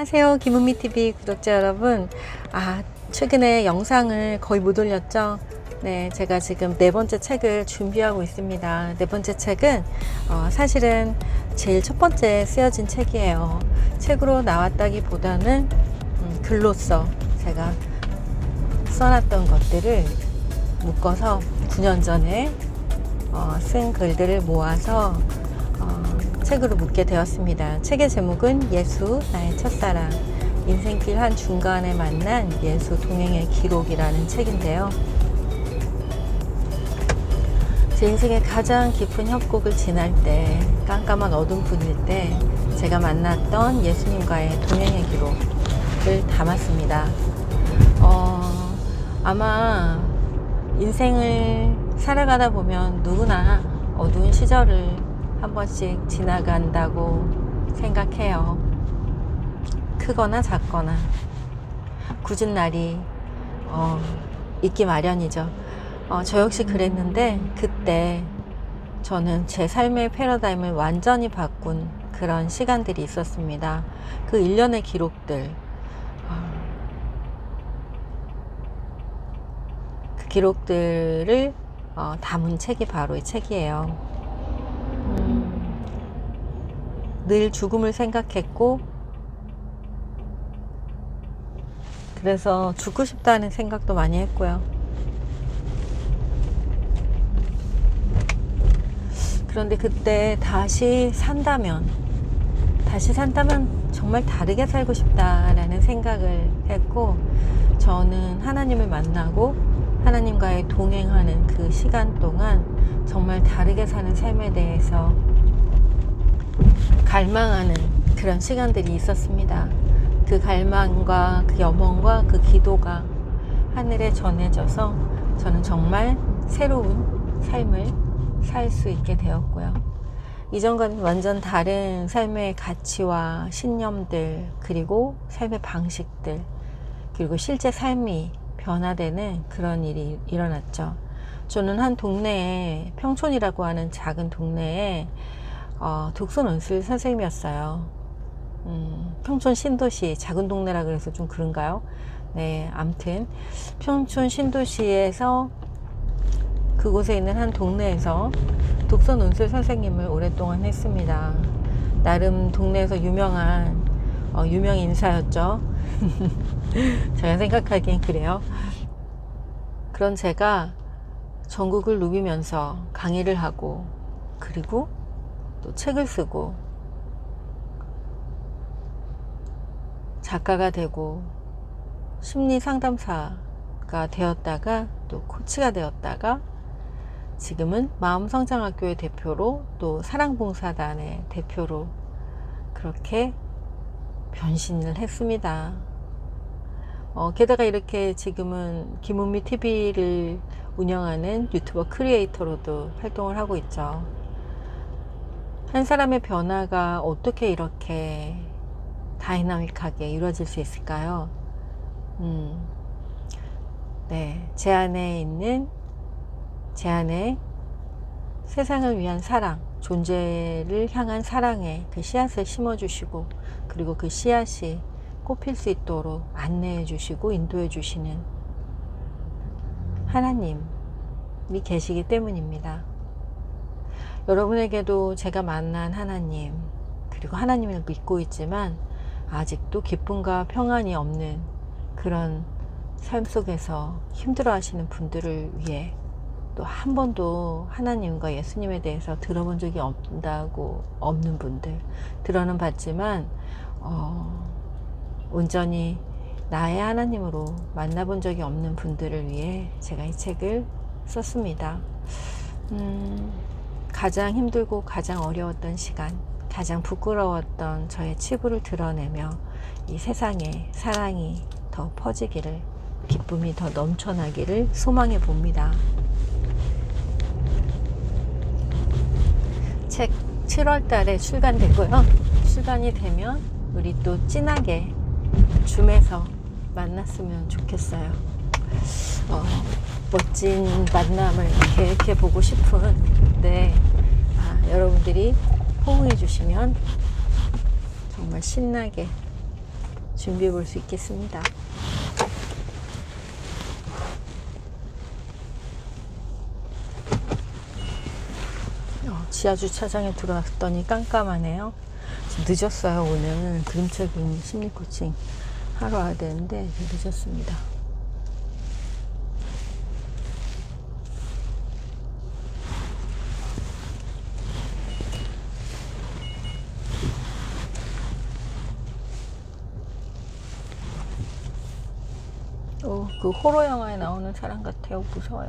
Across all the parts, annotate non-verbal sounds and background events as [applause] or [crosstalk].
안녕하세요. 김은미 TV 구독자 여러분. 아, 최근에 영상을 거의 못 올렸죠? 네, 제가 지금 네 번째 책을 준비하고 있습니다. 네 번째 책은 어, 사실은 제일 첫 번째 쓰여진 책이에요. 책으로 나왔다기 보다는 음, 글로써 제가 써놨던 것들을 묶어서 9년 전에 어, 쓴 글들을 모아서 어, 책으로 묻게 되었습니다. 책의 제목은 예수 나의 첫사랑 인생길 한 중간에 만난 예수 동행의 기록이라는 책인데요. 제 인생의 가장 깊은 협곡을 지날 때 깜깜한 어둠 분일 때 제가 만났던 예수님과의 동행의 기록을 담았습니다. 어, 아마 인생을 살아가다 보면 누구나 어두운 시절을 한 번씩 지나간다고 생각해요. 크거나 작거나 굳은 날이 어, 있기 마련이죠. 어, 저 역시 그랬는데 그때 저는 제 삶의 패러다임을 완전히 바꾼 그런 시간들이 있었습니다. 그 일련의 기록들 어, 그 기록들을 어, 담은 책이 바로 이 책이에요. 음, 늘 죽음을 생각했고, 그래서 죽고 싶다는 생각도 많이 했고요. 그런데 그때 다시 산다면, 다시 산다면 정말 다르게 살고 싶다라는 생각을 했고, 저는 하나님을 만나고 하나님과의 동행하는 그 시간 동안 정말 다르게 사는 삶에 대해서 갈망하는 그런 시간들이 있었습니다. 그 갈망과 그 염원과 그 기도가 하늘에 전해져서 저는 정말 새로운 삶을 살 수 있게 되었고요. 이전과는 완전 다른 삶의 가치와 신념들, 그리고 삶의 방식들, 그리고 실제 삶이 변화되는 그런 일이 일어났죠. 저는 한 동네에 평촌이라고 하는 작은 동네에 어, 독서 논술 선생님이었어요. 음, 평촌 신도시 작은 동네라 그래서 좀 그런가요? 네, 암튼 평촌 신도시에서 그곳에 있는 한 동네에서 독서 논술 선생님을 오랫동안 했습니다. 나름 동네에서 유명한 어, 유명 인사였죠. [laughs] 제가 생각하기엔 그래요. 그런 제가 전국을 누비면서 강의를 하고 그리고 또 책을 쓰고 작가가 되고 심리 상담사가 되었다가 또 코치가 되었다가 지금은 마음성장학교의 대표로 또 사랑봉사단의 대표로 그렇게 변신을 했습니다. 어, 게다가 이렇게 지금은 김은미 TV를 운영하는 유튜버 크리에이터로도 활동을 하고 있죠. 한 사람의 변화가 어떻게 이렇게 다이나믹하게 이루어질 수 있을까요? 음, 네, 제 안에 있는 제 안에 세상을 위한 사랑, 존재를 향한 사랑의 그 씨앗을 심어주시고 그리고 그 씨앗이 꽃필 수 있도록 안내해 주시고 인도해 주시는 하나님이 계시기 때문입니다. 여러분에게도 제가 만난 하나님, 그리고 하나님을 믿고 있지만 아직도 기쁨과 평안이 없는 그런 삶 속에서 힘들어 하시는 분들을 위해 또 한 번도 하나님과 예수님에 대해서 들어본 적이 없다고 없는 분들 들어는 봤지만 어, 온전히 나의 하나님으로 만나본 적이 없는 분들을 위해 제가 이 책을 썼습니다. 음, 가장 힘들고 가장 어려웠던 시간, 가장 부끄러웠던 저의 치부를 드러내며 이 세상에 사랑이 더 퍼지기를, 기쁨이 더 넘쳐나기를 소망해 봅니다. 책 7월 달에 출간되고요. 출간이 되면 우리 또 진하게 줌에서 만났으면 좋겠어요. 어, 멋진 만남을 계획해 보고 싶은 네, 아, 여러분들이 호응해 주시면 정말 신나게 준비해 볼 수 있겠습니다. 어, 지하 주차장에 들어왔더니 깜깜하네요. 늦었어요. 오늘 그림책임 심리 코칭 하러 와야 되는데 늦었습니다. 어, 그 호러 영화에 나오는 사람 같아요. 무서워요.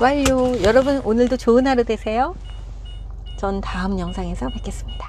완료. 여러분 오늘도 좋은 하루 되세요. 전 다음 영상에서 뵙겠습니다.